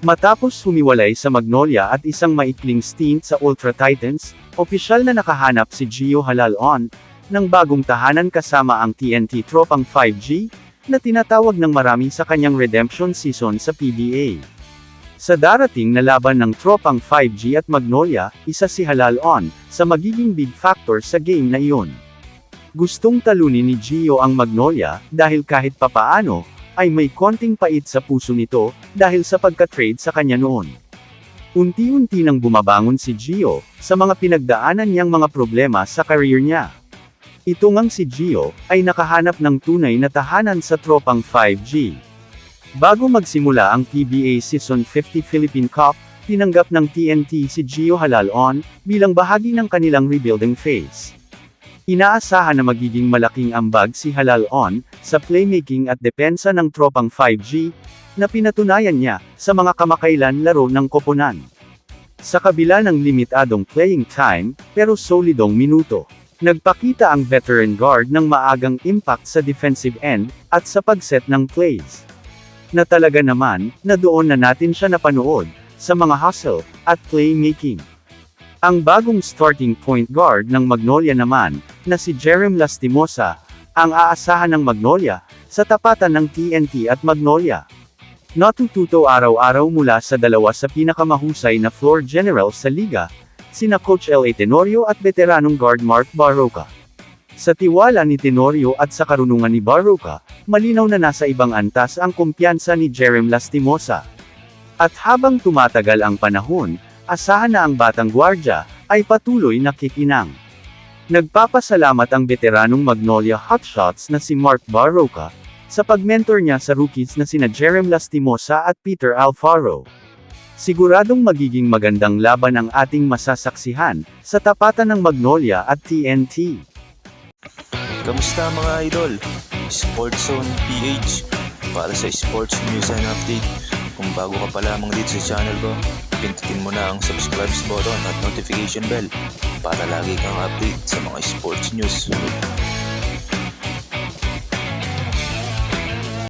Matapos humiwalay sa Magnolia at isang maikling stint sa Ultra Titans, opisyal na nakahanap si Gio Halal on, ng bagong tahanan kasama ang TNT Tropang 5G, na tinatawag ng marami sa kanyang redemption season sa PBA. Sa darating na laban ng Tropang 5G at Magnolia, isa si Halal on, sa magiging big factor sa game na iyon. Gustong talunin ni Gio ang Magnolia, dahil kahit papaano, ay may konting pait sa puso nito, dahil sa pagka-trade sa kanya noon. Unti-unti nang bumabangon si Gio, sa mga pinagdaanan niyang mga problema sa career niya. Ito ngang si Gio, ay nakahanap ng tunay na tahanan sa tropang 5G. Bago magsimula ang PBA Season 50 Philippine Cup, tinanggap ng TNT si Gio Halal on, bilang bahagi ng kanilang rebuilding phase. Inaasahan na magiging malaking ambag si Halal on, sa playmaking at depensa ng tropang 5G, na pinatunayan niya, sa mga kamakailan laro ng koponan. Sa kabila ng limitadong playing time, pero solidong minuto. Nagpakita ang veteran guard ng maagang impact sa defensive end, at sa pagset ng plays. Na talaga naman, na doon na natin siya napanood, sa mga hustle, at playmaking. Ang bagong starting point guard ng Magnolia naman, na si Jerem Lastimosa, ang aasahan ng Magnolia, sa tapatan ng TNT at Magnolia. Natututo araw-araw mula sa dalawa sa pinakamahusay na floor general sa liga, sina Coach L.A. Tenorio at veteranong guard Mark Barroca. Sa tiwala ni Tenorio at sa karunungan ni Barroca, malinaw na nasa ibang antas ang kumpiyansa ni Jerem Lastimosa. At habang tumatagal ang panahon, asahan na ang batang gwardya, ay patuloy na kikinang. Nagpapasalamat ang veteranong Magnolia Hotshots na si Mark Barroca, sa pagmentor niya sa rookies na sina Jerem Lastimosa at Peter Alfaro. Siguradong magiging magandang laban ang ating masasaksihan, sa tapatan ng Magnolia at TNT. Kamusta mga idol? Sports Zone PH para sa sports news and update. Kung bago ka pa lamang dito sa channel ko, pindutin mo na ang subscribe button at notification bell para lagi kang update sa mga sports news.